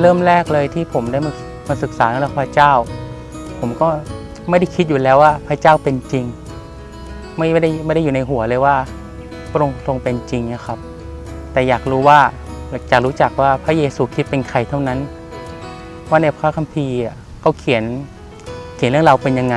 เริ่มแรกเลยที่ผมได้มามาศึกษาเรื่องพระเจ้า ผมก็ไม่ได้คิดอยู่แล้วว่าพระเจ้าเป็นจริง ไม่ไม่ได้ไม่ได้อยู่ในหัวเลยว่าพระองค์ทรงเป็นจริงนะครับ แต่อยากรู้ว่าอยากรู้จักว่าพระเยซูคริดเป็นใครเท่านั้น ว่าในพระคัมภีร์เขาเขียนเขียนเรื่องเราเป็นยังไง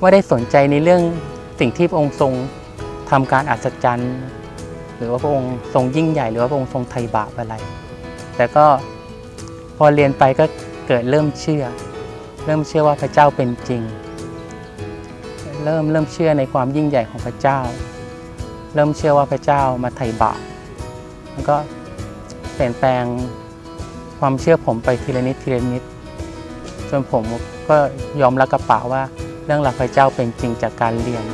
ว่าได้สนใจในเรื่องสิ่งที่พระองค์ทรงทำการอัศจรรย์ หรือว่าพระองค์ทรงยิ่งใหญ่ หรือว่าพระองค์ทรงไถ่บาปอะไร แต่ก็ พอเรียนไปก็เกิดเริ่มเชื่อ เริ่มเชื่อว่าพระเจ้าเป็นจริง เริ่มเริ่มเชื่อในความยิ่งใหญ่ของพระเจ้า เริ่มเชื่อว่าพระเจ้ามาไถ่บาปแล้วก็เปลี่ยนแปลงความเชื่อผมไปทีละนิดทีละนิดจนผมก็ยอมรับกับปาว่าเรื่องราวพระเจ้าเป็นจริงจากการเรียน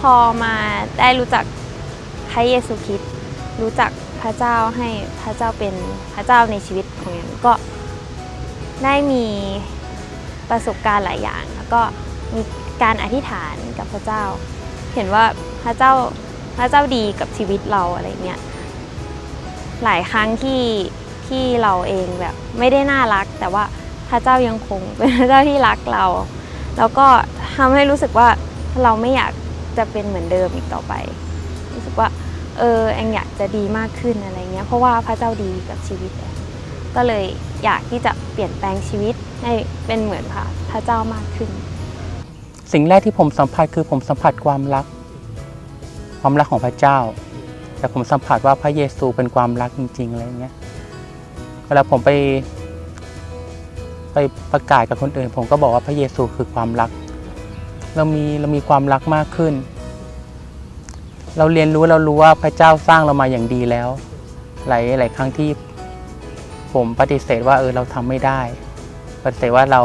พอมาได้รู้จักพระเยซูคริสต์รู้จักพระเจ้าให้พระเจ้าเป็นพระเจ้าในชีวิตของยันก็ได้มีประสบการณ์หลายอย่าง แล้วก็มีการอธิษฐานกับพระเจ้า เห็นว่าพระเจ้าพระเจ้าดีกับชีวิตเราอะไรเงี้ยหลายครั้งที่ที่เราเองแบบไม่ได้น่ารัก แต่ว่าพระเจ้ายังคงเป็นพระเจ้าที่รักเรา แล้วก็ทำให้รู้สึกว่าเราไม่อยาก จะเป็นเหมือนเดิมอีกต่อไป รู้สึกว่า เออแองอยากจะดีมากขึ้นอะไรเงี้ย เพราะว่าพระเจ้าดีกับชีวิตแองก็เลยอยากที่จะเปลี่ยนแปลงชีวิตให้เป็นเหมือนพระพระเจ้ามากขึ้น สิ่งแรกที่ผมสัมผัสคือผมสัมผัสความรัก ความรักของพระเจ้า แต่ผมสัมผัสว่าพระเยซูเป็นความรักจริงๆอะไรเงี้ย เวลาผมไปไปประกาศกับคนอื่น ผมก็บอกว่าพระเยซูคือความรัก เรามีเรามีความรักมากขึ้น เราเรียนรู้เรารู้ว่าพระเจ้าสร้างเรามาอย่างดีแล้ว หลายหลายครั้งที่ผมปฏิเสธว่าเออเราทำไม่ได้ ปฏิเสธว่าเรา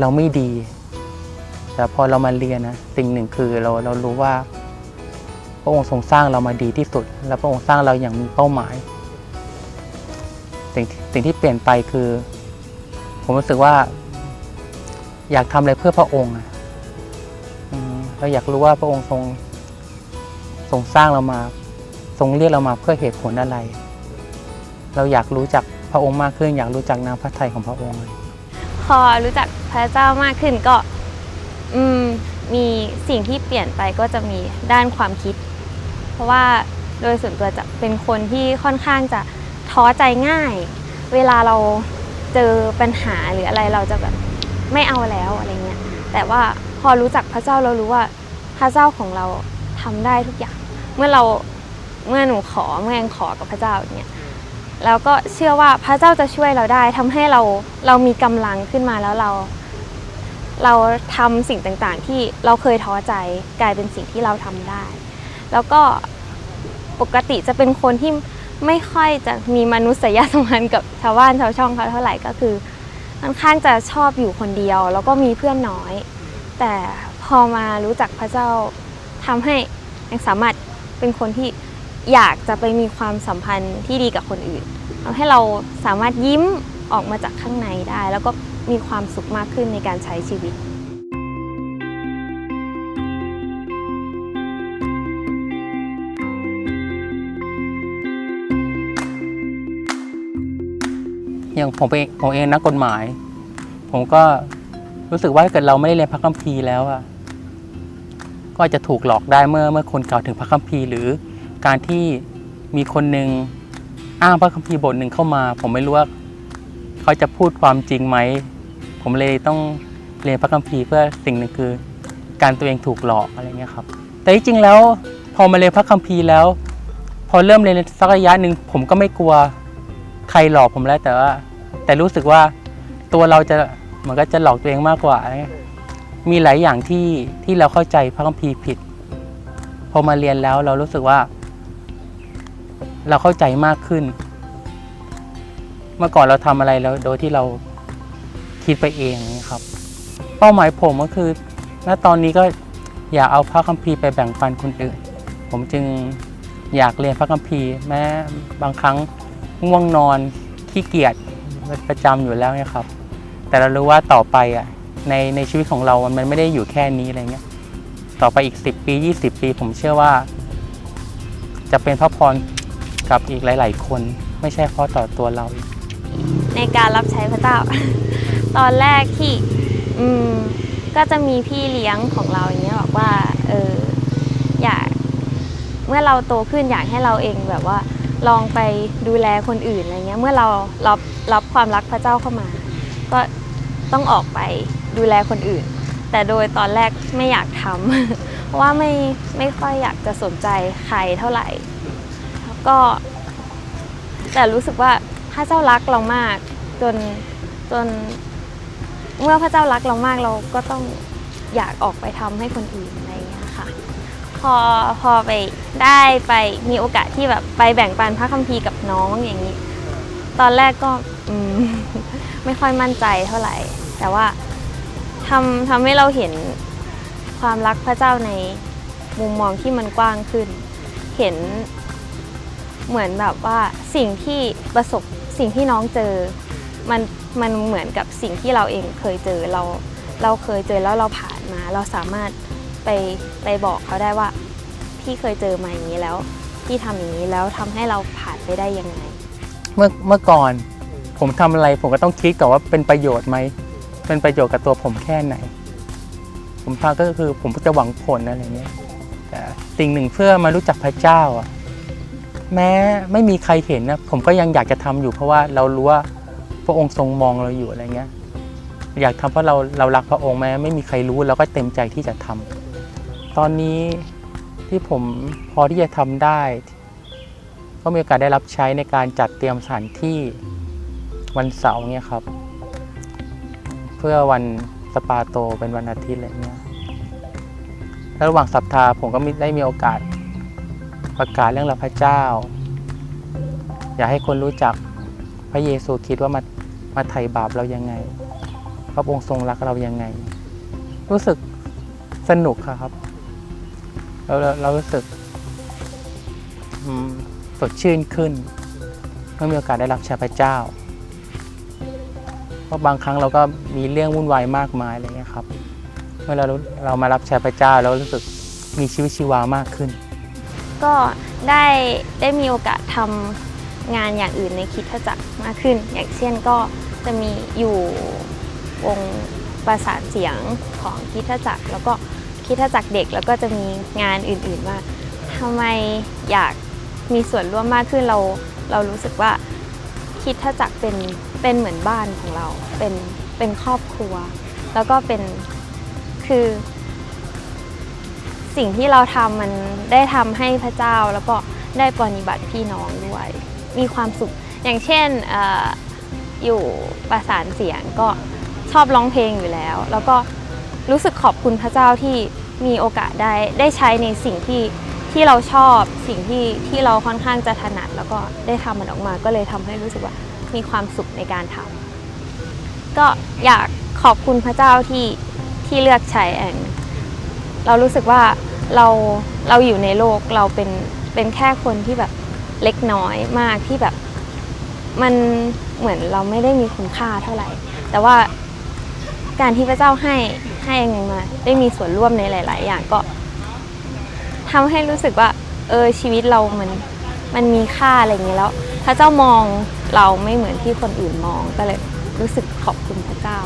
เราไม่ดี แต่พอเรามาเรียนนะสิ่งหนึ่งคือเราเรารู้ว่า พระองค์ทรงสร้างเรามาดีที่สุด และพระองค์สร้างเราอย่างมีเป้าหมาย สิ่งสิ่งที่เปลี่ยนไปคือ ผมรู้สึกว่า อยากทำอะไรเพื่อพระองค์ เราอยากรู้ว่าพระองค์ทรงทรงสร้างเรามาทรงเรียกเรามาเพื่อเหตุผลอะไร เราอยากรู้จักพระองค์มากขึ้น อยากรู้จักน้ำพระทัยของพระองค์พอรู้จักพระเจ้ามากขึ้นก็อืมมีสิ่งที่เปลี่ยนไปก็จะมีด้านความคิด เพราะว่าโดยส่วนตัวจะเป็นคนที่ค่อนข้างจะท้อใจง่าย เวลาเราเจอปัญหาหรืออะไรเราจะแบบไม่เอาแล้วอะไรเงี้ยแต่ว่าพอรู้จัก ระเจ้าเรารู้ว่าพระเจ้าของเราทำได้ทุกอย่าง เมื่อเราเมื่อหนูขอเมื่อแองขอกับพระเจ้าอย่างเงี้ยแล้วก็เชื่อว่าพระเจ้าจะช่วยเราได้ทำให้เราเรามีกำลังขึ้นมาแล้วเรา เราทำสิ่งต่างๆ ที่เราเคยท้อใจกลายเป็นสิ่งที่เราทำได้ แล้วก็ปกติจะเป็นคนที่ไม่ค่อยจะมีมนุษยสัมพันธ์กับชาวบ้านชาวช่องเขาเท่าไหร่ก็คือค่อนข้างจะชอบอยู่คนเดียว แล้วก็มีเพื่อนน้อย แต่ พอมารู้จักพระเจ้าทำให้ยังสามารถเป็นคนที่อยากจะไปมีความสัมพันธ์ที่ดีกับคนอื่นทำให้เราสามารถยิ้มออกมาจากข้างในได้ แล้วก็มีความสุขมากขึ้นในการใช้ชีวิตอย่างผมเองผมเองนักกฎหมาย ผมก็รู้สึกว่าถ้าเกิดเราไม่ได้เรียนพระคัมภีร์แล้วอะ ก็อาจจะถูกหลอกได้เมื่อเมื่อคนกล่าวถึงพระคัมภีร์หรือการที่มีคนหนึ่งอ้างพระคัมภีร์บทหนึ่งเข้ามา ผมไม่รู้ว่าเขาจะพูดความจริงไหม ผมเลยต้องเรียนพระคัมภีร์เพื่อสิ่งหนึ่งคือ การตัวเองถูกหลอกอะไรเงี้ยครับ แต่ที่จริงแล้วพอมาเรียนพระคัมภีร์แล้ว พอเริ่มเรียนสักระยะหนึ่งผมก็ไม่กลัวใครหลอกผมแล้วแต่ว่า แต่รู้สึกว่าตัวเราจะเหมือนก็จะหลอกตัวเองมากกว่าอะไรเงี้ย มีหลายอย่างที่ที่เราเข้าใจพระคัมภีร์ผิด พอมาเรียนแล้วเรารู้สึกว่า เราเข้าใจมากขึ้น เมื่อก่อนเราทำอะไรแล้วโดยที่เราคิดไปเองนะครับ เป้าหมายผมก็คือณตอนนี้ก็อย่าเอาพระคัมภีร์ไปแบ่งปันคนอื่น ผมจึงอยากเรียนพระคัมภีร์แม้บางครั้งง่วงนอนขี้เกียจประจำอยู่แล้วนี่ครับ แต่เรารู้ว่าต่อไปอะ ในในชีวิตของเรา มันไม่ได้อยู่แค่นี้อะไรเงี้ย ต่อไปอีก 10 ปี 20 ปี ผมเชื่อว่า จะเป็นพระพรกับอีกหลาย ๆ คน ไม่ใช่เพราะต่อตัวเรา ในการรับใช้พระเจ้า ตอนแรกที่ อืม ก็จะมีพี่เลี้ยงของเราอย่างเงี้ยบอกว่า เออ อยาก เมื่อเราโตขึ้นอยากให้เราเองแบบว่า ลองไปดูแลคนอื่นอะไรเงี้ย เมื่อเรารับรับความรักพระเจ้าเข้ามา ก็ต้องออกไป ดูแลคนอื่น แต่โดยตอนแรกไม่อยากทำเพราะว่าไม่ไม่ค่อยอยากจะสนใจใครเท่าไหร่แล้วก็ แต่รู้สึกว่าพระเจ้ารักเรามากจนจนเมื่อพระเจ้ารักเรามากเราก็ต้องอยากออกไปทำให้คนอื่นอะไรอย่างเงี้ยค่ะ พอพอไปได้ไปมีโอกาสที่แบบไปแบ่งปันพระคัมภีร์กับน้องอย่างนี้ ตอนแรกก็ไม่ค่อยมั่นใจเท่าไหร่ แต่ว่า ทำทำให้เราเห็นความรักพระเจ้าในมุมมองที่มันกว้างขึ้น เห็นเหมือนแบบว่าสิ่งที่ประสบสิ่งที่น้องเจอ มันมันเหมือนกับสิ่งที่เราเองเคยเจอเราเราเคยเจอแล้วเราผ่านมา เราสามารถไปไปบอกเขาได้ว่า พี่เคยเจอมาอย่างนี้แล้วพี่ทำอย่างนี้แล้วทำให้เราผ่านไปได้ยังไง เมื่อเมื่อก่อน ผมทำอะไรผมก็ต้องคิดก่อนว่าเป็นประโยชน์ไหม เป็นประโยชน์กับตัวผมแค่ไหน ผมทำก็คือผมจะหวังผลอะไรเงี้ยแต่สิ่งหนึ่งเพื่อมารู้จักพระเจ้าอะแม้ไม่มีใครเห็นนะผมก็ยังอยากจะทำอยู่เพราะว่าเรารู้ว่าพระองค์ทรงมองเราอยู่อะไรเงี้ย อยากทำเพราะเราเรารักพระองค์แม้ไม่มีใครรู้เราก็เต็มใจที่จะทำตอนนี้ที่ผมพอที่จะทำได้ ก็มีโอกาสได้รับใช้ในการจัดเตรียมสถานที่วันเสาร์เนี่ยครับ เพื่อวันสปาโตเป็นวันอาทิตย์อะไรเงี้ยแล้วระหว่างสัปดาห์ผมก็มได้มีโอกาสประกาศเรื่องราพระเจ้า อยากให้คนรู้จักพระเยซูคริดว่ามามาไถ่บาปเรายังไง พระองค์ทรงรักเรายังไง รู้สึกสนุกครับแล้วเราเรารู้สึกสดชื่นขึ้นเมื่อมีโอกาสได้รับใช้พระเจ้า เพราะบางครั้งเราก็มีเรื่องวุ่นวายมากมายอะไรเงี้ยครับ เมื่อเราเรามารับใช้พระเจ้าเรารู้สึกมีชีวิตชีวามากขึ้น ก็ได้ได้มีโอกาสทำงานอย่างอื่นในคิดทจักรมากขึ้น อย่างเช่นก็จะมีอยู่วงประสานเสียงของคิดทจักรแล้วก็คิดทจักรเด็กแล้วก็จะมีงานอื่นๆว่าทำไมอยากมีส่วนร่วมมากขึ้นเราเรารู้สึกว่าคิดทจักเป็น เป็นเหมือนบ้านของเรา เป็นเป็นครอบครัว แล้วก็เป็นคือ สิ่งที่เราทำมันได้ทำให้พระเจ้าแล้วก็ได้ปฏิบัติพี่น้องด้วย มีความสุข อย่างเช่นอออยู่ประสานเสียงก็ชอบร้องเพลงอยู่แล้ว แล้วก็รู้สึกขอบคุณพระเจ้าที่มีโอกาสได้ได้ใช้ในสิ่งที่ที่เราชอบสิ่งที่ที่เราค่อนข้างจะถนัด แล้วก็ได้ทำมันออกมาก็เลยทำให้รู้สึกว่า มีความสุขในการทำก็อยากขอบคุณพระเจ้าที่ที่เลือกใช้แอนเรารู้สึกว่าเราเราอยู่ในโลกเราเป็นเป็นแค่คนที่แบบเล็กน้อยมากที่แบบมันเหมือนเราไม่ได้มีคุณค่าเท่าไหร่ แต่ว่าการที่พระเจ้าให้ให้มาได้มีส่วนร่วมในหลาย ๆ อย่างก็ทำให้รู้สึกว่า เออชีวิตเรามันมันมีค่าอะไรอย่างนี้แล้ว พระเจ้ามอง เราไม่เหมือนที่คนอื่นมองก็เลยรู้สึกขอบคุณพระเจ้า